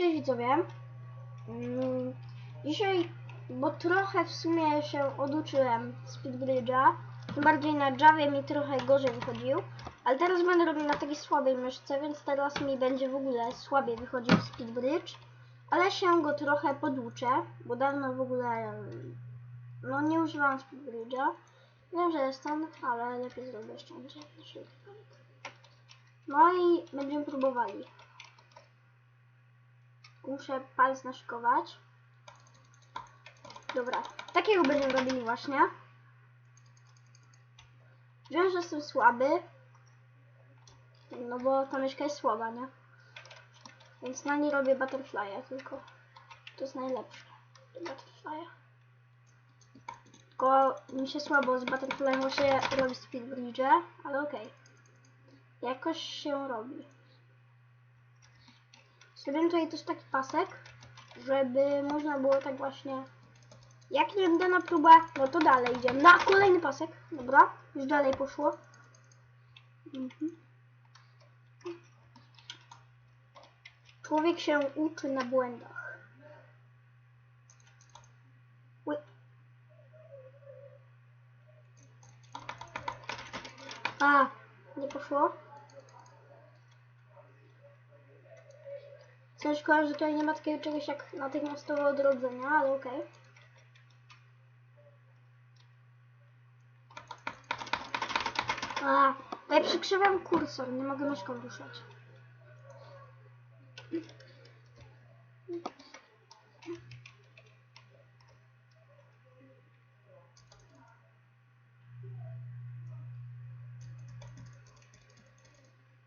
Cześć widzowie. Mm, Dzisiaj, bo trochę w sumie się oduczyłem Speedbridge'a, tym bardziej na Javie mi trochę gorzej wychodził, ale teraz będę robił na takiej słabej myszce, więc teraz mi będzie w ogóle słabiej wychodził Speedbridge, ale się go trochę poduczę, bo dawno w ogóle mm, no nie używałam Speedbridge'a. Wiem, że jest on, ale lepiej zrobię jeszcze. No i będziemy próbowali. Muszę palec naszykować. Dobra, takiego będziemy robili właśnie. Wiem, że jestem słaby. No bo ta myszka jest słaba, nie? Więc na niej robię butterfly'a tylko. To jest najlepsze. do Butterfly'a. Tylko mi się słabo z butterfly'em właśnie robi speedbridge, ale okej. Jakoś się robi. Zrobiłem tutaj też taki pasek, żeby można było tak właśnie... Jak nie będę na próbę, no to dalej idziemy. Na kolejny pasek. Dobra, już dalej poszło. Mhm. Człowiek się uczy na błędach. Ui. A, nie poszło. Ciężko, że tutaj nie ma takiego czegoś jak natychmiastowe odrodzenie, ale okej. A, ja przykrzywam kursor, nie mogę myszką ruszać.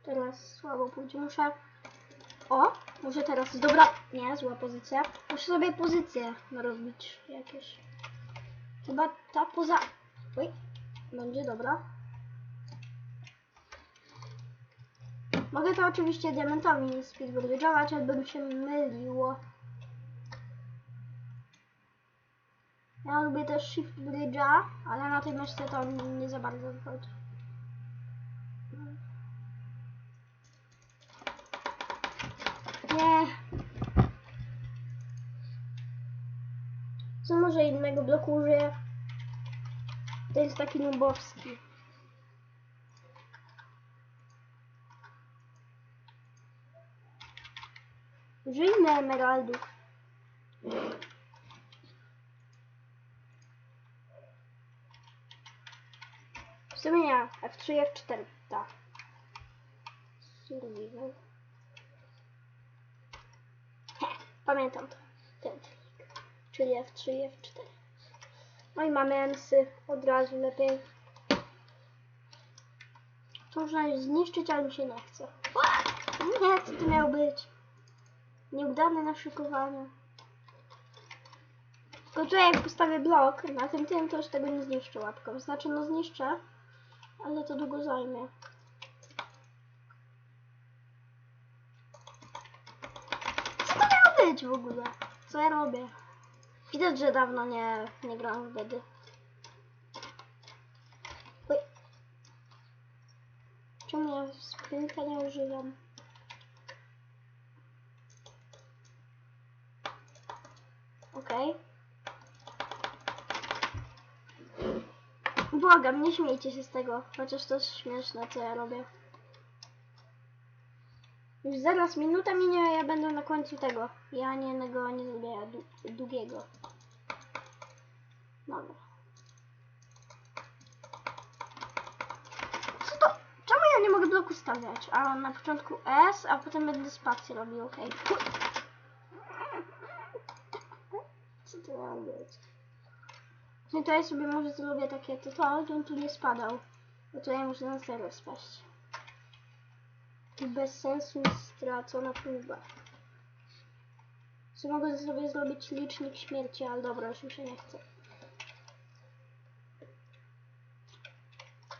Teraz słabo pójdzie, muszę... O, może teraz, dobra, nie, zła pozycja. Muszę sobie pozycję narobić jakieś. Chyba ta poza... Oj, będzie dobra. Mogę to oczywiście diamentami speedbridge'ować, ale by mi się myliło. Ja lubię też shift bridge'a, ale na tej myszce to nie za bardzo wychodzi. Nie. Co może innego bloku użyję? To jest taki nubowski. Użyjmy emeraldów. W sumie nie. F3, F4. Tak. Survival. Pamiętam to. Ten trik. Czyli F3 i F4. No i mamy emsy od razu lepiej. Można już zniszczyć, ale mi się nie chce. Nie, co to miało być? Nieudane naszykowanie. Tylko tutaj jak postawię blok na tym tym, to już tego nie zniszczę łapką. Znaczy, no zniszczę, ale to długo zajmie. Co to w ogóle? Co ja robię? Widać, że dawno nie, nie grałam w bedy. Czemu ja sprinta nie używam? Okej. Błagam, nie śmiejcie się z tego, chociaż to jest śmieszne, co ja robię. Już zaraz minuta minie, ja będę na końcu tego. Ja nie tego nie zrobię dłu- długiego. Dobra. Co to? Czemu ja nie mogę bloku stawiać? A na początku S, a potem będę spację robił, okej. Co to ma być? No tutaj sobie może zrobię takie to, to, on tu nie spadał. Bo tutaj muszę na zero spaść. Bez sensu stracona próba. Czy mogę sobie zrobić licznik śmierci, ale dobra, już mi się nie chce.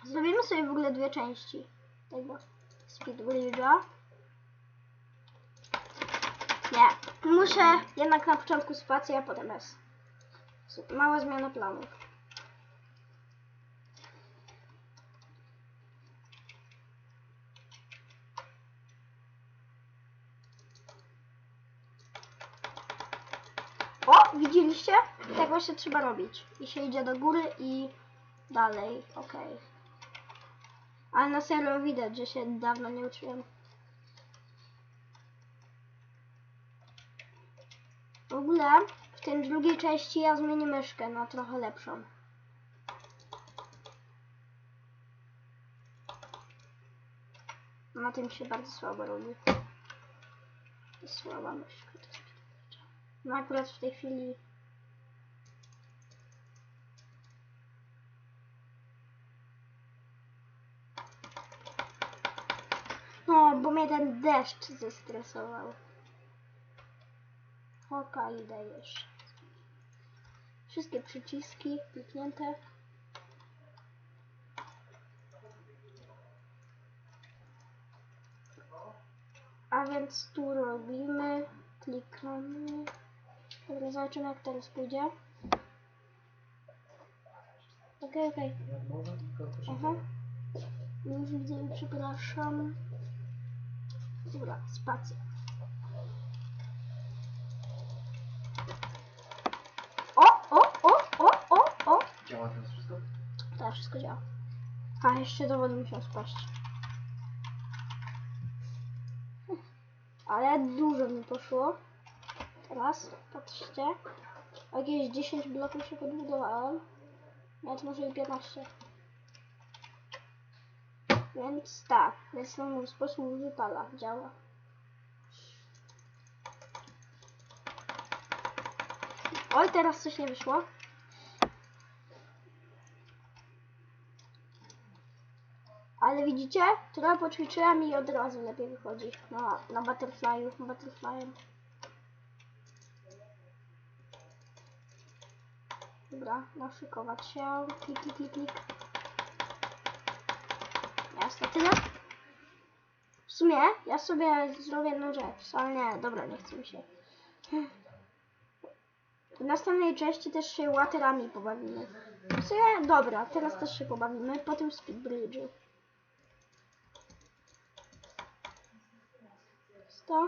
Zrobimy sobie w ogóle dwie części tego Speed Bridge'a. Nie, muszę jednak na początku spację, a potem S. Mała zmiana planów. O, widzieliście? Tak właśnie trzeba robić. I się idzie do góry i dalej. Okej. Ale na serio widać, że się dawno nie uczyłem. W ogóle w tej drugiej części ja zmienię myszkę na trochę lepszą. Na tym się bardzo słabo robi. To słaba myszka. No akurat w tej chwili No, bo mnie ten deszcz zestresował. Hopa, idę jeszcze. Wszystkie przyciski kliknięte. A więc tu robimy, klikamy. Dobra, zobaczymy jak teraz pójdzie. Okej, okej. Aha. Już widzę, przepraszam. Dobra, spacja. O, o, o, o, o, o! Działa teraz wszystko? Tak, wszystko działa. A, jeszcze dowód musiał spaść. Ale dużo mi poszło. Teraz, patrzcie. Jakieś 10 bloków się podbudowałem. Nawet może i 15. Więc tak, ten sposób wypala, działa. Oj, teraz coś nie wyszło. Ale widzicie? Trochę poćwiczyłem i od razu lepiej wychodzi na, na butterflyu, butterflyem. Dobra, naszykować się. Klik, klik, klik, klik. Jasne, tyle. W sumie ja sobie zrobię jedną rzecz, ale nie, dobra, nie chce mi się. W następnej części też się łaterami pobawimy. W sumie, dobra, teraz też się pobawimy, potem speed bridge'u. 100.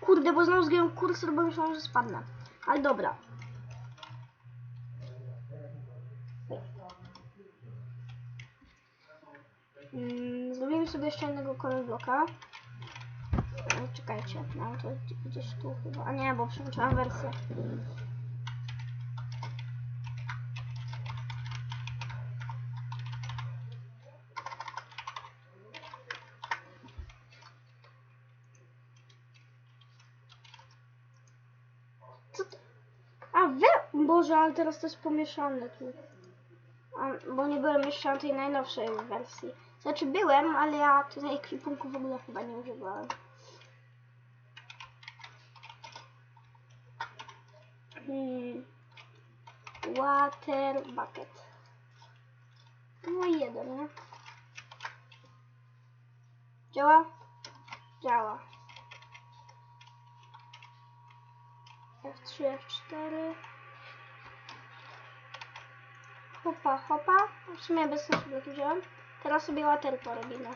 Kurde, bo znowu zginął kursor, bo myślałam, że spadnę. Ale dobra. Mm, zrobimy sobie jeszcze jednego color bloka. E, Czekajcie, mam to gdzieś tu chyba. A nie, bo przełączyłam wersję. A wy... Boże, ale teraz to jest pomieszane tu. A, bo nie byłem jeszcze na tej najnowszej wersji. Znaczy byłem, ale ja tutaj ekwipunku w ogóle chyba nie używałem. Hmm. Water bucket. No i jeden, nie? Działa? Działa. F3, F4. Hopa, hopa. W sumie bez sensu bloki wziąłem. Teraz sobie łaterko robimy.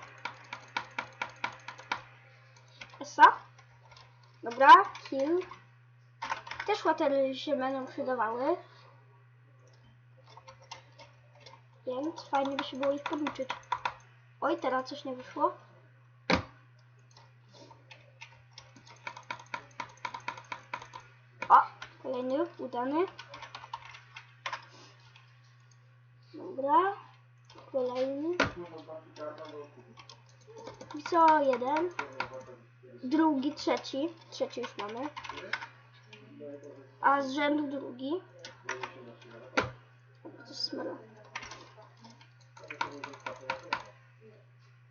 Esa. Dobra, kill. Też łatery się będą przydawały. Więc fajnie by się było ich poduczyć. Oj, teraz coś nie wyszło. O, kolejny, udany. Dobra, kolejny. Co, jeden. Drugi, trzeci. Trzeci już mamy. A z rzędu drugi. Coś smyra.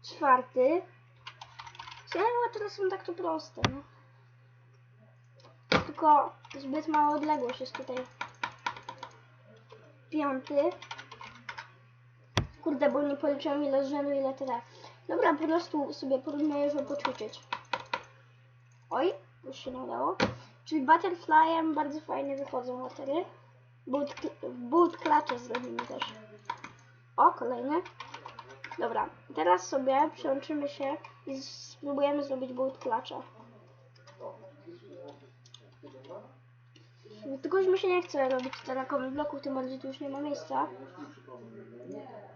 Czwarty. Chyba teraz są tak to proste, no. Tylko zbyt mała odległość jest tutaj. Piąty. Kurde, bo nie policzyłam ile rzędu, ile tyle. Dobra, po prostu sobie porównuję, żeby poćwiczyć. Oj, już się nie udało. Czyli butterflyem bardzo fajnie wychodzą latery. Boot, boot klacze zrobimy też. O, kolejny. Dobra, teraz sobie przełączymy się i spróbujemy zrobić boot klacza. Tylko już mi się nie chce robić tarakowych bloków, tym bardziej tu już nie ma miejsca.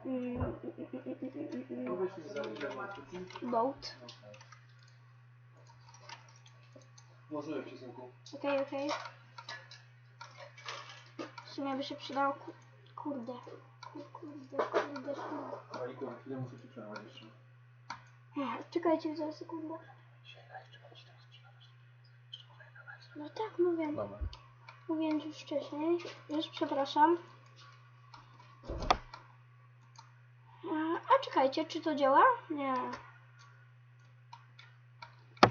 Mm, mm, mm. Boat. Włożyłem się synku. Okej, okej. W sumie by się przydało. Ku... Kurde. Ku- Kurde, kurde, kurde. Paniku, na chwilę muszę ci przerwać jeszcze. Czekajcie za sekundę. Ci. No tak, mówię. Dobra. Mówiłem ci już wcześniej. Już przepraszam. A, czekajcie, czy to działa? Nie.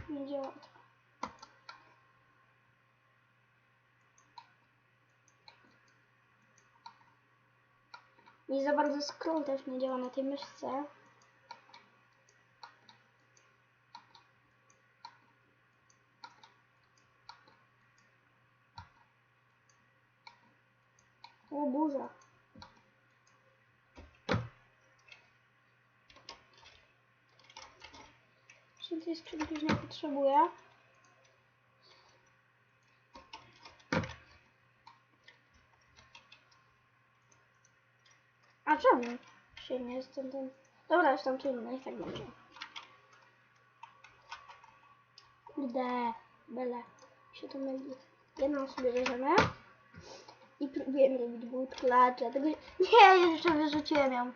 Nie działa to. I za bardzo scroll też nie działa na tej myszce. O burza. Czy tej skrzynki nie potrzebuję? A czemu się nie jestem ten... Dobra, już tam trudno, i tak będzie. Kurde, bele, się to myli. Jedną sobie bierzemy. I próbuję robić but klacze. Tego... Nie, jeszcze wyrzuciłem ją.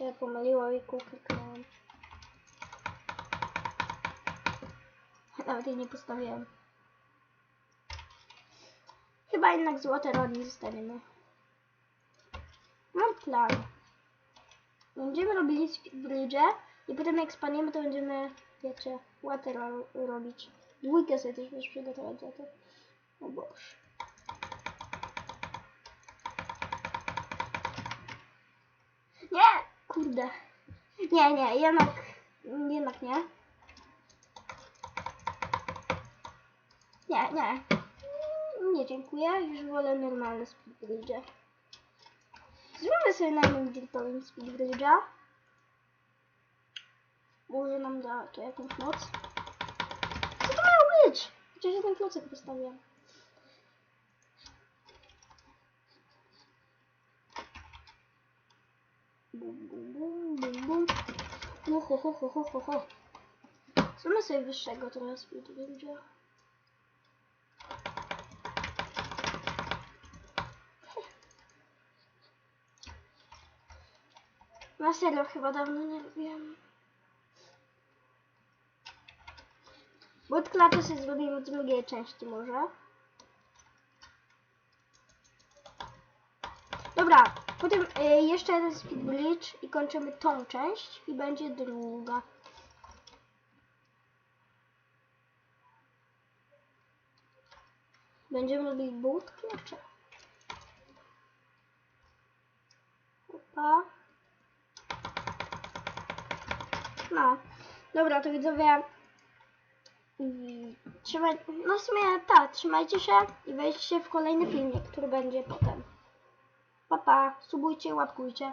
Się pomyliło i kliknąłem. Nawet jej nie postawiłem. Chyba jednak złote roni zostaniemy. Mam plan. Będziemy robili speedbridge i potem jak spaniemy to będziemy, wiecie, water ro- robić. Dwójkę sobie też możesz przygotować za to. O Boże. Nie! Kurde. Nie, nie, jednak, jednak nie. Nie, nie. Nie, dziękuję. Już wolę normalne speedbridge. Zróbmy sobie na innym wirtualnym speedbridge'a. Może nam da to jakąś moc. Co to miało być? Przecież jeden klocek postawiłem. Bum, bum, bum, bum, bum. No, ho, ho, ho, ho, ho, ho. Zróbmy sobie wyższego teraz speedbridge'a. Na serio chyba dawno nie robiłem. Bootclacze sobie zrobimy w drugiej części może. Dobra, potem y, jeszcze jeden speed glitch i kończymy tą część i będzie druga. Będziemy robili bootclacze. Opa. No, dobra, to widzowie. Mm, Trzymaj, no w sumie tak, trzymajcie się i wejdźcie w kolejny filmik, który będzie potem. Pa, pa, subujcie, łapkujcie.